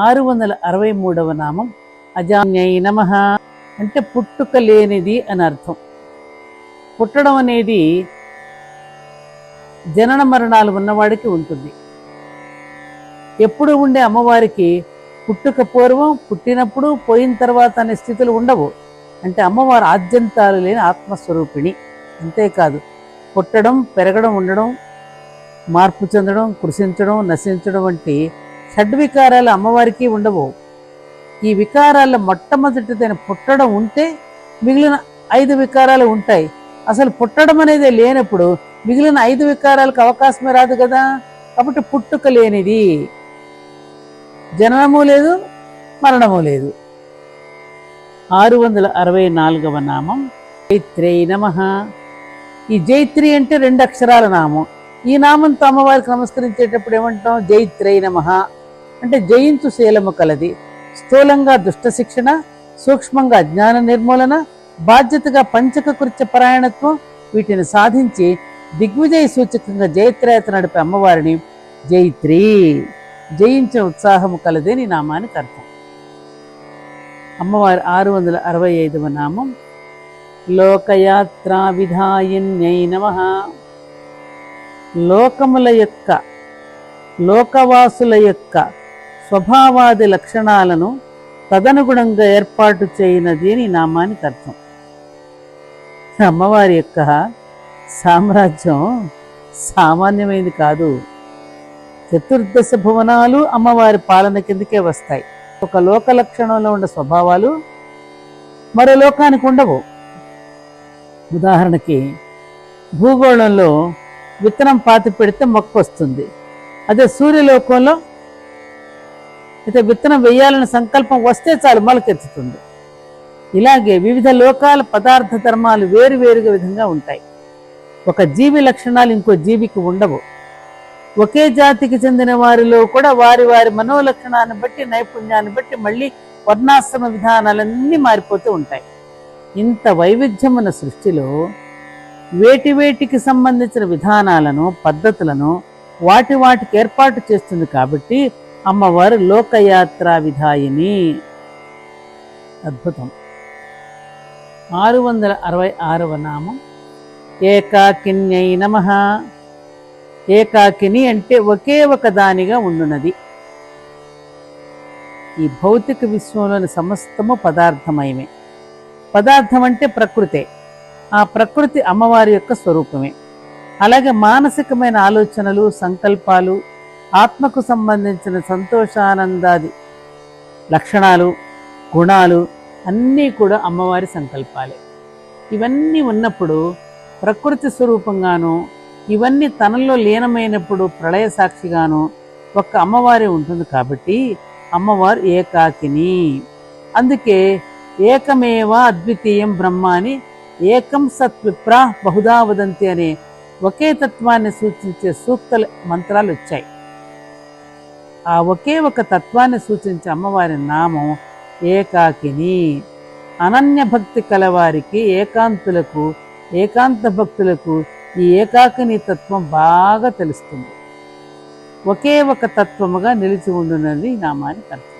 ఆరు వందల అరవై మూడవ నామం అజాన్యై నమ అంటే పుట్టుక లేనిది అని అర్థం. పుట్టడం అనేది జనన మరణాలు ఉన్నవాడికి ఉంటుంది. ఎప్పుడు ఉండే అమ్మవారికి పుట్టుక పూర్వం పుట్టినప్పుడు పోయిన తర్వాత అనే స్థితులు ఉండవు. అంటే అమ్మవారు ఆద్యంతాలు లేని ఆత్మస్వరూపిణి. అంతేకాదు పుట్టడం పెరగడం ఉండడం మార్పు చెందడం కృషించడం నశించడం వంటి షడ్వికారాలు అమ్మవారికి ఉండవు. ఈ వికారాల్లో మొట్టమొదటిదైన పుట్టడం ఉంటే మిగిలిన ఐదు వికారాలు ఉంటాయి. అసలు పుట్టడం అనేది లేనప్పుడు మిగిలిన ఐదు వికారాలకు అవకాశమే రాదు కదా? కాబట్టి పుట్టుక లేనిది. జననము లేదు మరణము లేదు. ఆరు వందల అరవై నాలుగవ నామం. జైత్రై నమ. ఈ జైత్రి అంటే రెండు అక్షరాల నామం. ఈ నామంతో అమ్మవారికి నమస్కరించేటప్పుడు ఏమంటాం? జైత్రై నమ. అంటే జయించు శీలము కలది. స్థూలంగా దుష్ట శిక్షణ సూక్ష్మంగా జ్ఞాన నిర్మూలన బాధ్యతగా పంచక కృత్య పరాయణత్వం వీటిని సాధించి దిగ్విజయ సూచకంగా జయత్రేత నడిపే అమ్మవారిని జైత్రి. జయించే ఉత్సాహము కలదే నీ నామానికి అర్థం. అమ్మవారి ఆరు వందల అరవై ఐదవ నామం. లోకయాత్రా విధాయిన్యై నమ. లోకముల యొక్క లోకవాసుల యొక్క స్వభావాది లక్షణాలను తదనుగుణంగా ఏర్పాటు చేయనది అని నామానికి అర్థం. అమ్మవారి యొక్క సామ్రాజ్యం సామాన్యమైనది కాదు. చతుర్దశ భువనాలు అమ్మవారి పాలన కిందకే వస్తాయి. ఒక లోక లక్షణంలో ఉన్న స్వభావాలు మరో లోకానికి ఉండవు. ఉదాహరణకి భూగోళంలో విత్తనం పాతి పెడితే మొక్క వస్తుంది. అదే సూర్యలోకంలో అయితే విత్తనం వేయాలని సంకల్పం వస్తే చాలు మొలకెత్తుతుంది. ఇలాగే వివిధ లోకాల పదార్థ ధర్మాలు వేరు వేరుగా విధంగా ఉంటాయి. ఒక జీవి లక్షణాలు ఇంకో జీవికి ఉండవు. ఒకే జాతికి చెందిన వారిలో కూడా వారి వారి మనోలక్షణాన్ని బట్టి నైపుణ్యాన్ని బట్టి మళ్ళీ వర్ణాశ్రమ విధానాలన్నీ మారిపోతూ ఉంటాయి. ఇంత వైవిధ్యమున్న సృష్టిలో వేటి వేటికి సంబంధించిన విధానాలను పద్ధతులను వాటి వాటికి ఏర్పాటు చేస్తుంది కాబట్టి అమ్మవారు లోకయాత్రా విధాయిని. అద్భుతం. ఆరు వందల అరవై ఆరవ నామం. ఏకాకిన్యై నమ. ఏకాకిని అంటే ఒకే ఒక దానిగా ఉండునది. ఈ భౌతిక విశ్వంలోని సమస్తము పదార్థమయమే. పదార్థం అంటే ప్రకృతే. ఆ ప్రకృతి అమ్మవారి యొక్క స్వరూపమే. అలాగే మానసికమైన ఆలోచనలు సంకల్పాలు ఆత్మకు సంబంధించిన సంతోషానందాది లక్షణాలు గుణాలు అన్నీ కూడా అమ్మవారి సంకల్పాలే. ఇవన్నీ ఉన్నప్పుడు ప్రకృతి స్వరూపంగాను ఇవన్నీ తనలో లీనమైనప్పుడు ప్రళయ సాక్షిగాను ఒక్క అమ్మవారే ఉంటుంది కాబట్టి అమ్మవారు ఏకాకిని. అందుకే ఏకమేవ అద్వితీయం బ్రహ్మ అని ఏకం సత్విప్రా బహుదా వదంతి అనే ఒకే తత్వాన్ని సూచించే సూక్త మంత్రాలు వచ్చాయి. ఆ ఒకే ఒక తత్వాన్ని సూచించే అమ్మవారి నామం ఏకాకిని. అనన్య భక్తి కలవారికి ఏకాంతులకు ఏకాంత భక్తులకు ఈ ఏకాకిని తత్వం బాగా తెలుస్తుంది. ఒకే ఒక తత్వముగా నిలిచి ఉండునది ఈ నామానికి అర్థం